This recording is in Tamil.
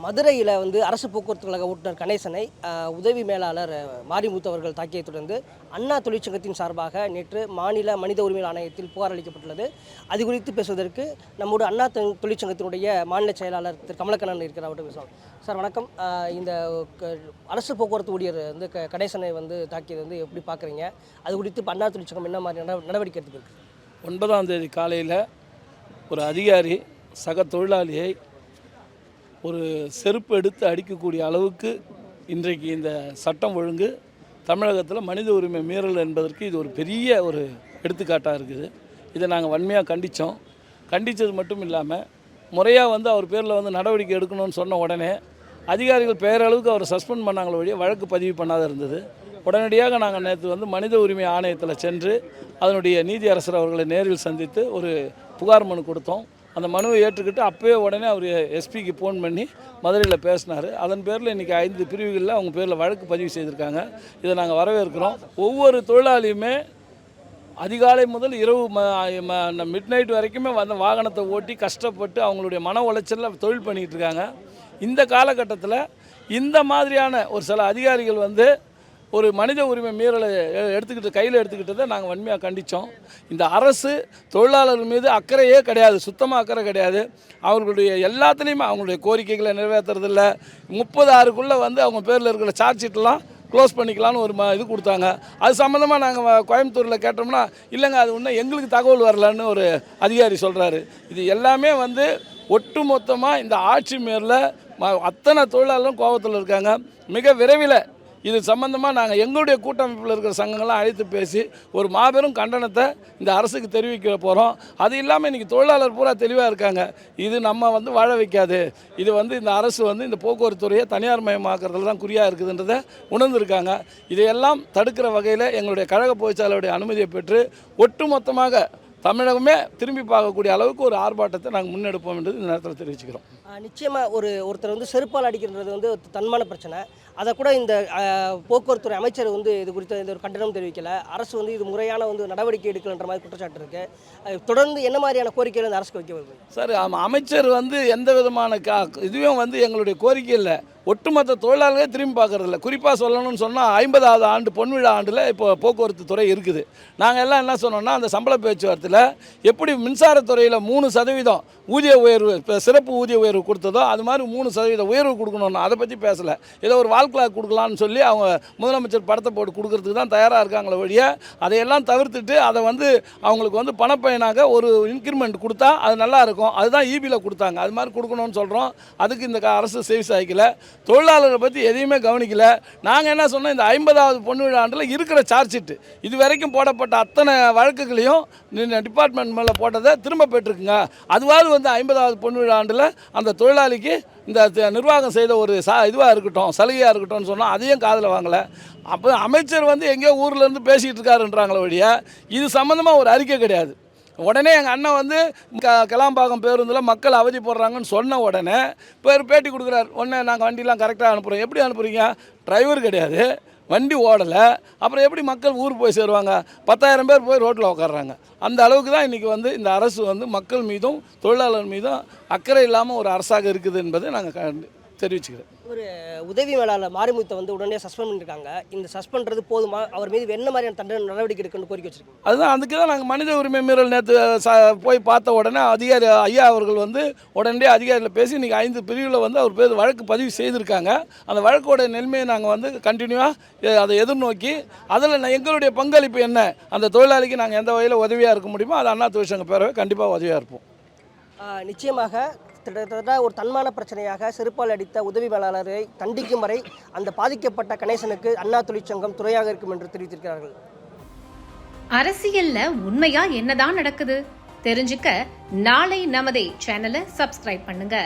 மதுரையில் வந்து அரசு போக்குவரத்து கழக ஓட்டுநர் கணேசனை உதவி மேலாளர் மாரிமுத்து அவர்கள் தாக்கியதைத் தொடர்ந்து அண்ணா தொழிற்சங்கத்தின் சார்பாக நேற்று மாநில மனித உரிமைகள் ஆணையத்தில் புகார் அளிக்கப்பட்டுள்ளது. அது குறித்து பேசுவதற்கு நம்முடைய அண்ணா தொ- தொழிற்சங்கத்தினுடைய மாநில செயலாளர் திரு கமலக்கண்ணன் இருக்கிற அவர்கிட்ட பேசுவோம் சார் வணக்கம். இந்த க- அரசு போக்குவரத்து ஊழியர் வந்து க கணேசனை வந்து தாக்கியது வந்து எப்படி பார்க்குறீங்க அது குறித்து அண்ணா தொழிற்சங்கம் என்ன மாதிரி நடவடிக்கை எடுத்துருக்கு ஒன்பதாம் தேதி காலையில் ஒரு அதிகாரி சக தொழிலாளியை ஒரு செருப்பு எடுத்து அடிக்கக்கூடிய அளவுக்கு இன்றைக்கு இந்த சட்டம் ஒழுங்கு தமிழகத்தில் மனித உரிமை மீறல் என்பதற்கு இது ஒரு பெரிய ஒரு எடுத்துக்காட்டாக இருக்குது. இதை நாங்கள் வன்மையாக கண்டித்தோம் கண்டித்தது மட்டும் இல்லாமல் முறையாக வந்து அவர் பேரில் வந்து நடவடிக்கை எடுக்கணும்னு சொன்ன உடனே அதிகாரிகள் பெயரளவுக்கு அவரை சஸ்பெண்ட் பண்ணாங்களே வழியே வழக்கு பதிவு பண்ணாத இருந்தது. உடனடியாக நாங்கள் நேற்று வந்து மனித உரிமை ஆணையத்தில் சென்று அதனுடைய நீதி அரசர் அவர்களை நேரில் சந்தித்து ஒரு புகார் மனு கொடுத்தோம். அந்த மனுவை ஏற்றுக்கிட்டு அப்போயே உடனே அவர் எஸ்பிக்கு ஃபோன் பண்ணி மதுரையில் பேசினார். அதன் பேரில் இன்றைக்கி ஐந்து பிரிவுகளில் அவங்க பேரில் வழக்கு பதிவு செய்திருக்காங்க. இதை நாங்கள் வரவேற்கிறோம். ஒவ்வொரு தொழிலாளியுமே அதிகாலை முதல் இரவு மிட் நைட் வரைக்குமே வந்து வாகனத்தை ஓட்டி கஷ்டப்பட்டு அவங்களுடைய மன உளைச்சலில் தொழில் பண்ணிகிட்டு இருக்காங்க. இந்த காலகட்டத்தில் இந்த மாதிரியான ஒரு சில அதிகாரிகள் வந்து ஒரு மனித உரிமை மீறலை எடுத்துக்கிட்டு கையில் எடுத்துக்கிட்டதை நாங்கள் வன்மையாக கண்டித்தோம் இந்த அரசு தொழிலாளர்கள் மீது அக்கறையே கிடையாது சுத்தமாக அக்கறை கிடையாது. அவர்களுடைய எல்லாத்துலேயுமே அவங்களுடைய கோரிக்கைகளை நிறைவேற்றுறதில்ல. முப்பது ஆறுக்குள்ளே வந்து அவங்க பேரில் இருக்கிற சார்ஜ் ஷீட்லாம் க்ளோஸ் பண்ணிக்கலான்னு ஒரு இது கொடுத்தாங்க. அது சம்மந்தமாக நாங்கள் கோயம்புத்தூரில் கேட்டோம்னா இல்லைங்க அது இன்னும் எங்களுக்கு தகவல் வரலன்னு ஒரு அதிகாரி சொல்கிறாரு இது எல்லாமே வந்து ஒட்டு மொத்தமாக இந்த ஆட்சி மேரில் ம- அத்தனை தொழிலாளரும் கோபத்தில் இருக்காங்க. மிக விரைவில் இது சம்பந்தமாக நாங்கள் எங்களுடைய கூட்டமைப்பில் இருக்கிற சங்கங்கள்லாம் அழைத்து பேசி ஒரு மாபெரும் கண்டனத்தை இந்த அரசுக்கு தெரிவிக்க போகிறோம் அது இல்லாமல் இன்றைக்கி தொழிலாளர் பூரா தெளிவாக இருக்காங்க. இது நம்ம வந்து வாழ வைக்காது. இது வந்து இந்த அரசு வந்து இந்த போக்குவரத்து துறையை தனியார் மயமாக்குறதுல தான் குறியாக இருக்குதுன்றதை உணர்ந்திருக்காங்க. இதையெல்லாம் தடுக்கிற வகையில் எங்களுடைய கழக பொதுச்சாலையுடைய அனுமதியை பெற்று ஒட்டுமொத்தமாக தமிழகமே திரும்பி பார்க்கக்கூடிய அளவுக்கு ஒரு ஆர்ப்பாட்டத்தை நாங்கள் முன்னெடுப்போம் என்று இந்த நேரத்தில் தெரிவிச்சுக்கிறோம். நிச்சயமாக ஒரு ஒருத்தர் வந்து செருப்பால் அடிக்கின்றது வந்து ஒரு தன்மான பிரச்சனை. அதை கூட இந்த போக்குவரத்துறை அமைச்சர் வந்து இது குறித்த இந்த ஒரு கண்டனம் தெரிவிக்கலை. அரசு வந்து இது முறையான வந்து நடவடிக்கை எடுக்கலன்ற மாதிரி குற்றச்சாட்டு இருக்குது தொடர்ந்து என்ன மாதிரியான கோரிக்கைகள் இந்த அரசுக்கு வைக்க வருது சார் ஆமாம் அமைச்சர் வந்து எந்த விதமான கா இதுவும் வந்து எங்களுடைய கோரிக்கை இல்லை. ஒட்டுமொத்த தொழிலாளர்களே திரும்பி பார்க்கறதில்ல குறிப்பாக சொல்லணும்னு சொன்னால் ஐம்பதாவது ஆண்டு பொன்விழா ஆண்டில் இப்போ போக்குவரத்து துறை இருக்குது. நாங்கள் எல்லாம் என்ன சொன்னோம்னா அந்த சம்பள பேச்சுவார்த்தையில் எப்படி மின்சாரத்துறையில் மூணு சதவீதம் ஊதிய உயர்வு இப்போ சிறப்பு ஊதிய உயர்வு கொடுத்ததோ அது மாதிரி மூணு சதவீத உயர்வு கொடுக்கணும்னு. அதை பற்றி பேசலை. ஏதோ ஒரு வாழ்க்கை கொடுக்கலான்னு சொல்லி அவங்க முதலமைச்சர் படத்தை போட்டு கொடுக்கறதுக்கு தான் தயாராக இருக்காங்களே ஒழிய அதையெல்லாம் தவிர்த்துட்டு அதை வந்து அவங்களுக்கு வந்து பணப்பயனாக ஒரு இன்க்ரிமெண்ட் கொடுத்தா அது நல்லா இருக்கும். அதுதான் இபியில் கொடுத்தாங்க. அது மாதிரி கொடுக்கணும்னு சொல்கிறோம் அதுக்கு இந்த அரசு செவி சாய்க்கலை தொழிலாளரை பற்றி எதையுமே கவனிக்கலை. நாங்கள் என்ன சொன்னோம்? இந்த ஐம்பதாவது பொண்ணு விழா ஆண்டில் இருக்கிற சார்ஜ் ஷீட்டு இது வரைக்கும் போடப்பட்ட அத்தனை வழக்குகளையும் டிபார்ட்மெண்ட் மேலே போட்டதை திரும்ப பெற்றுக்குங்க. அதுவாது வந்து ஐம்பதாவது பொண்ணு விழா ஆண்டில் அந்த தொழிலாளிக்கு இந்த நிர்வாகம் செய்த ஒரு சா இதுவாக இருக்கட்டும் சலுகையாக இருக்கட்டும்னு சொன்னால் அதையும் காதில் வாங்கலை. அப்போ அமைச்சர் வந்து எங்கேயோ ஊர்லேருந்து பேசிகிட்டு இருக்காருன்றாங்களே வழியா இது சம்மந்தமாக ஒரு அறிக்கை கிடையாது. உடனே எங்கள் அண்ணன் வந்து க கிளாம்பாக்கம் பேருந்தில் மக்கள் அவதிப்படுறாங்கன்னு சொன்ன உடனே பேர் பேட்டி கொடுக்குறாரு. உடனே நாங்கள் வண்டிலாம் கரெக்டாக அனுப்புகிறோம் எப்படி அனுப்புகிறீங்க டிரைவர் கிடையாது. வண்டி ஓடலை. அப்புறம் எப்படி மக்கள் ஊர் போய் சேருவாங்க? பத்தாயிரம் பேர் போய் ரோட்டில் உட்காடுறாங்க அந்த அளவுக்கு தான் இன்றைக்கி வந்து இந்த அரசு வந்து மக்கள் மீதும் தொழிலாளர் மீதும் அக்கறை இல்லாமல் ஒரு அரசாக இருக்குது என்பதை நாங்கள் தெரிவிச்சுக்கிறோம் ஒரு உதவி மேலாளர் மாரிமுத்தை வந்து உடனே சஸ்பெண்ட் பண்ணியிருக்காங்க இந்த சஸ்பெண்ட் பண்றது போதுமா? அவர் மீது என்ன மாதிரியான தண்டனை நடவடிக்கை எடுக்கணும்னு கோரிக்கை வச்சிருக்கீங்க? அதுதான் அதுக்கு தான் நாங்கள் மனித உரிமை மீறல் நேற்று போய் பார்த்த உடனே அதிகாரி ஐயா அவர்கள் வந்து உடனடியே அதிகாரியில் பேசி இன்றைக்கி ஐந்து பிரிவில் வந்து அவர் பேர் வழக்கு பதிவு செய்திருக்காங்க. அந்த வழக்கோட நெல்மையை நாங்கள் வந்து கண்டினியூவாக அதை எதிர்நோக்கி அதில் எங்களுடைய பங்களிப்பு என்ன? அந்த தொழிலாளிக்கு நாங்கள் எந்த வகையில் உதவியாக இருக்க முடியுமோ அது அண்ணா தொழிற்சங்க பேரவை கண்டிப்பாக உதவியாக இருப்போம். நிச்சயமாக கிட்டத்தட்ட ஒரு தன்மான பிரச்சனையாக செருப்பால் அடித்த உதவி மேலாளரை தண்டிக்கும் வரை அந்த பாதிக்கப்பட்ட கணேசனுக்கு அண்ணா தொழிற்சங்கம் துறையாக இருக்கும் என்று தெரிவித்திருக்கிறார்கள். அரசியல்ல உண்மையா என்னதான் நடக்குது? தெரிஞ்சுக்க நாளை நமதே சேனலை சப்ஸ்கிரைப் பண்ணுங்க.